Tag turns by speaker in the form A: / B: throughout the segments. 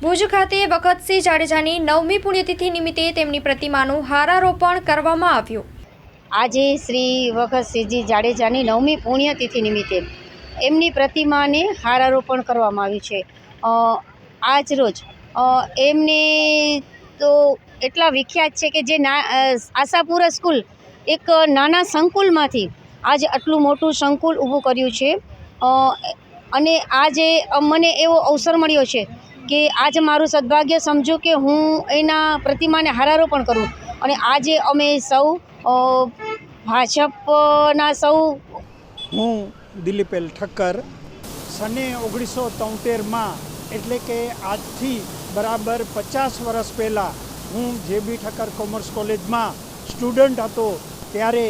A: ભુજ ખાતે વખતસિંહ જાડેજાની નવમી પુણ્યતિથિ નિમિત્તે તેમની પ્રતિમાનું હારારોપણ કરવામાં આવ્યું.
B: આજે શ્રી વખતસિંહજી જાડેજાની નવમી પુણ્યતિથિ નિમિત્તે એમની પ્રતિમાને હારારોપણ કરવામાં આવ્યું છે. આજ રોજ એમને તો એટલા વિખ્યાત છે કે જે ના આશાપુરા સ્કૂલ, એક નાના સંકુલમાંથી આજે આટલું મોટું સંકુલ ઊભું કર્યું છે. અને આજે મને એવો અવસર મળ્યો છે કે આજે મારું સદભાગ્ય સમજો કે હું એના પ્રતિમાને હારારોપણ કરું. અને આજે અમે સૌ ભાજપના સૌ
C: હું દિલીપેલ ઠક્કર, સને ઓગણીસો તોતેરમાં એટલે કે આજથી બરાબર પચાસ વર્ષ પહેલાં હું જે બી ઠક્કર કોમર્સ કોલેજમાં સ્ટુડન્ટ હતો, ત્યારે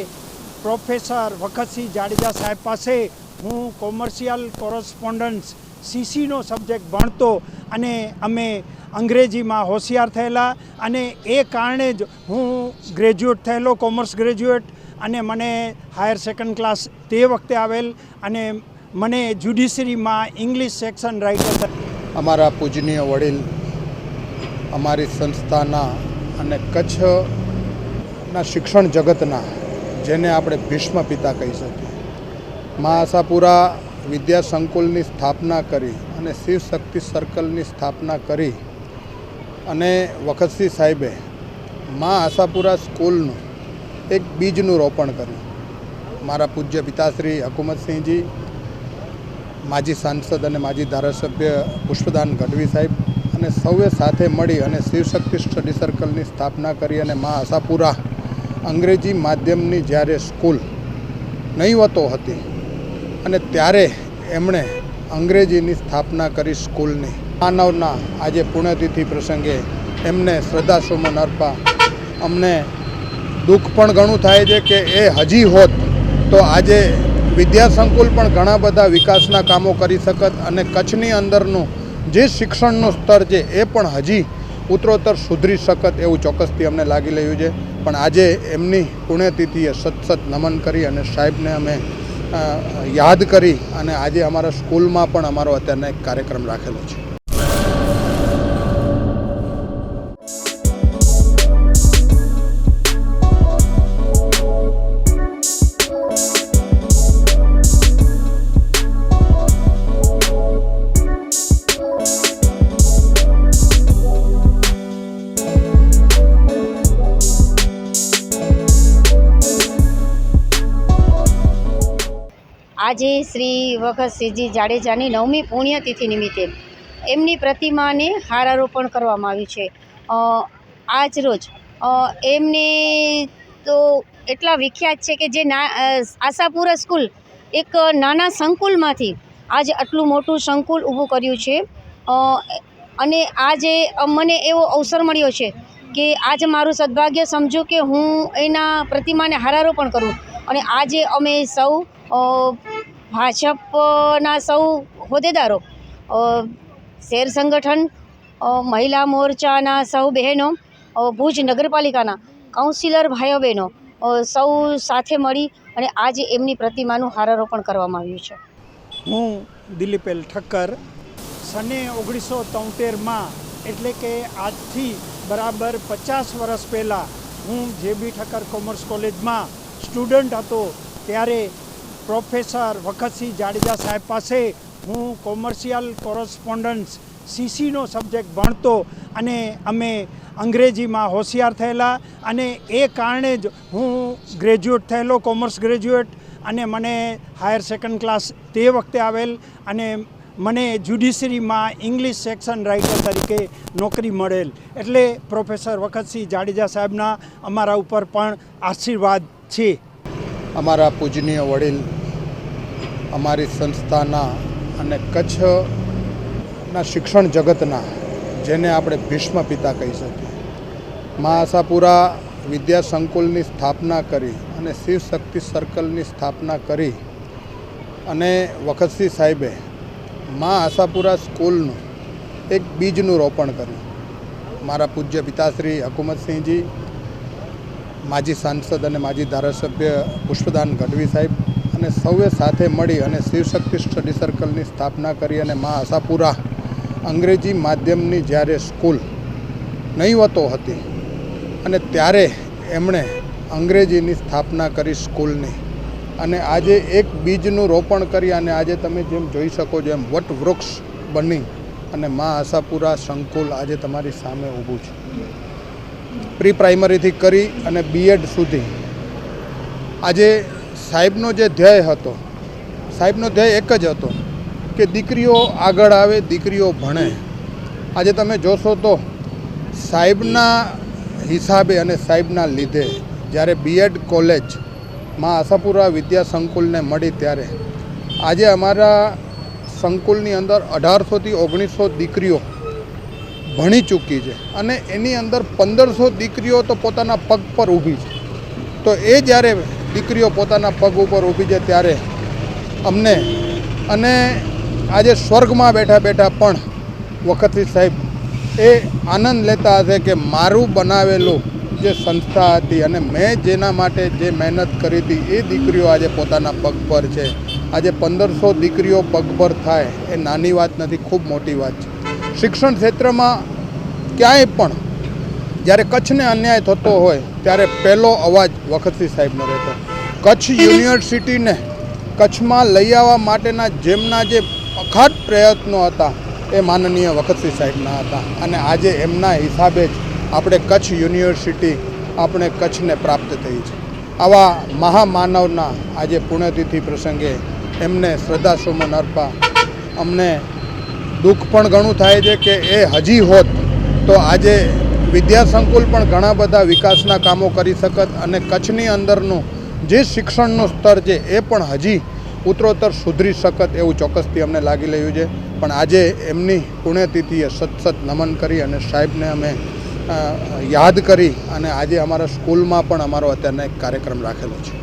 C: પ્રોફેસર વખતસિંહ જાડેજા સાહેબ પાસે હું કોમર્શિયલ કોરસ્પોન્ડન્સ સીસીનો સબ્જેક્ટ ભણતો અને અમે અંગ્રેજીમાં હોશિયાર થયેલા અને એ કારણે જ હું ગ્રેજ્યુએટ થયેલો, કોમર્સ ગ્રેજ્યુએટ અને મને હાયર સેકન્ડ ક્લાસ તે વખતે આવેલ અને મને જ્યુડિશરીમાં ઇંગ્લિશ સેક્શન રાઇટર
D: અમારા પૂજનીય વડીલ અમારી સંસ્થાના અને કચ્છના શિક્ષણ જગતના, જેને આપણે ભીષ્મ પિતા કહી શકીએ. મા વિદ્યા સંકુલની સ્થાપના કરી અને શિવ શક્તિ સર્કલની સ્થાપના કરી અને વખતસિંહ સાહેબે મા આશાપુરા સ્કૂલનું એક બીજનું રોપણ કર્યું. મારા પૂજ્ય પિતાશ્રી હકુમતસિંહજી, માજી સાંસદ અને માજી ધારાસભ્ય પુષ્પદાન ગઢવી સાહેબ અને સૌએ સાથે મળી અને શિવશક્તિ સ્ટડી સર્કલની સ્થાપના કરી અને મા આશાપુરા અંગ્રેજી માધ્યમની જ્યારે સ્કૂલ નહીવતો હતી અને ત્યારે એમણે અંગ્રેજીની સ્થાપના કરી સ્કૂલની. માનવના આજે પુણ્યતિથિ પ્રસંગે એમને શ્રદ્ધાસુમન અર્પા અમને દુઃખ પણ ઘણું થાય છે કે એ હજી હોત તો આજે વિદ્યાસંકુલ પણ ઘણા બધા વિકાસના કામો કરી શકત અને કચ્છની અંદરનું જે શિક્ષણનું સ્તર છે એ પણ હજી ઉત્તરોત્તર સુધરી શકત એવું ચોક્કસથી અમને લાગી રહ્યું છે. પણ આજે એમની પુણ્યતિથિએ સતસત નમન કરી અને સાહેબને અમે યાદ કરી અને આજે અમારા સ્કૂલમાં પણ અમારો અત્યારના એક કાર્યક્રમ રાખેલો છે.
B: આજે શ્રી વખતસિંહજી જાડેજાની નવમી પુણ્યતિથિ નિમિત્તે એમની પ્રતિમાને હારારોપણ કરવામાં આવ્યું છે. આજ રોજ એમને તો એટલા વિખ્યાત છે કે જે ના આશાપુર સ્કૂલ, એક નાના સંકુલમાંથી આજે આટલું મોટું સંકુલ ઊભું કર્યું છે. અને આજે મને એવો અવસર મળ્યો છે કે આજે મારું સદભાગ્ય સમજો કે હું એના પ્રતિમાને હારારોપણ કરું અને આજે અમે સૌ ભાજપના સૌ હોદ્દેદારો શેર સંગઠન મહિલા મોરચાના સૌ બહેનો ભુજ નગરપાલિકાના કાઉન્સિલર ભાઈઓ બહેનો સૌ સાથે મળી અને આજે એમની પ્રતિમાનું હારારોપણ કરવામાં આવ્યું છે.
C: હું દિલીપેલ ઠક્કર, સને ઓગણીસો તોતેરમાં એટલે કે આજથી બરાબર પચાસ વર્ષ પહેલાં હું જે બી ઠક્કર કોમર્સ કોલેજમાં સ્ટુડન્ટ હતો, ત્યારે પ્રોફેસર વખતસિંહ જાડેજા સાહેબ પાસે હું કોમર્શિયલ કોરસ્પોન્ડન્સ સીસીનો સબ્જેક્ટ ભણતો અને અમે અંગ્રેજીમાં હોશિયાર થયેલા અને એ કારણે જ હું ગ્રેજ્યુએટ થયેલો, કોમર્સ ગ્રેજ્યુએટ અને મને હાયર સેકન્ડ ક્લાસ તે વખતે આવેલ અને મને જ્યુડિશરીમાં ઇંગ્લિશ સેક્શન રાઇટર તરીકે નોકરી મળેલ. એટલે પ્રોફેસર વખતસિંહ જાડેજા સાહેબના અમારા ઉપર પણ આશીર્વાદ છે.
D: અમારા પૂજનીય વડીલ અમારી સંસ્થાના અને કચ્છના શિક્ષણ જગતના, જેને આપણે ભીષ્મ પિતા કહી શકીએ. મા આશાપુરા વિદ્યા સંકુલની સ્થાપના કરી અને શિવ શક્તિ સર્કલની સ્થાપના કરી અને વખતસિંહ સાહેબે મા આશાપુરા સ્કૂલનું એક બીજનું રોપણ કર્યું. મારા પૂજ્ય પિતાશ્રી હકુમતસિંહજી, માજી સાંસદ અને માજી ધારાસભ્ય પુષ્પદાન ગઢવી સાહેબ અને સૌએ સાથે મળી અને શિવશક્તિ સ્ટડી સર્કલની સ્થાપના કરી અને મા આશાપુરા અંગ્રેજી માધ્યમની જ્યારે સ્કૂલ નહીવતો હતી અને ત્યારે એમણે અંગ્રેજીની સ્થાપના કરી સ્કૂલની. અને આજે એક બીજનું રોપણ કરી અને આજે તમે જેમ જોઈ શકો છો એમ વટવૃક્ષ બની અને મા આશાપુરા સંકુલ આજે તમારી સામે ઊભું છે. પ્રી પ્રાઇમરીથી કરી અને બીએડ સુધી. આજે સાહેબનો જે ધ્યેય હતો, સાહેબનો ધ્યેય એક જ હતો કે દીકરીઓ આગળ આવે, દીકરીઓ ભણે. આજે તમે જોશો તો સાહેબના હિસાબે અને સાહેબના લીધે જ્યારે બીએડ કોલેજમાં આશાપુરા વિદ્યા સંકુલને મળી ત્યારે આજે અમારા સંકુલની અંદર અઢારસોથી ઓગણીસો દીકરીઓ ભણી ચૂકી છે અને એની અંદર પંદરસો દીકરીઓ તો પોતાના પગ પર ઊભી છે. તો એ જ્યારે દીકરીઓ પોતાના પગ ઉપર ઊભી છે ત્યારે અમને અને આજે સ્વર્ગમાં બેઠા બેઠા પણ વખતથી સાહેબ એ આનંદ લેતા હશે કે મારું બનાવેલું જે સંસ્થા હતી અને મેં જેના માટે જે મહેનત કરી હતી, એ દીકરીઓ આજે પોતાના પગ પર છે. આજે પંદરસો દીકરીઓ પગભર થાય એ નાની વાત નથી, ખૂબ મોટી વાત છે. શિક્ષણ ક્ષેત્રમાં ક્યાંય પણ જ્યારે કચ્છને અન્યાય થતો હોય ત્યારે પહેલો અવાજ વખતથી સાહેબનો રહેતો. કચ્છ યુનિવર્સિટીને કચ્છમાં લઈ આવવા માટેના જેમના જે અખાટ પ્રયત્નો હતા એ માનનીય વખતસિંહ સાહેબના હતા. અને આજે એમના હિસાબે જ આપણે કચ્છ યુનિવર્સિટી આપણે કચ્છને પ્રાપ્ત થઈ છે. આવા મહામાનવના આજે પુણ્યતિથિ પ્રસંગે એમને શ્રદ્ધાસુમન અર્પા અમને દુઃખ પણ ઘણું થાય છે કે એ હજી હોત તો આજે વિદ્યા સંકુલ પણ ઘણા બધા વિકાસના કામો કરી શકત અને કચ્છની અંદરનું જે શિક્ષણનું સ્તર છે એ પણ હજી ઉત્તરોત્તર સુધરી શકત એવું ચોક્કસથી અમને લાગી રહ્યું છે. પણ આજે એમની પુણ્યતિથિએ સત સત નમન કરી અને સાહેબને અમે યાદ કરી અને આજે અમારા સ્કૂલમાં પણ અમારો અત્યારનો એક કાર્યક્રમ રાખેલો છે.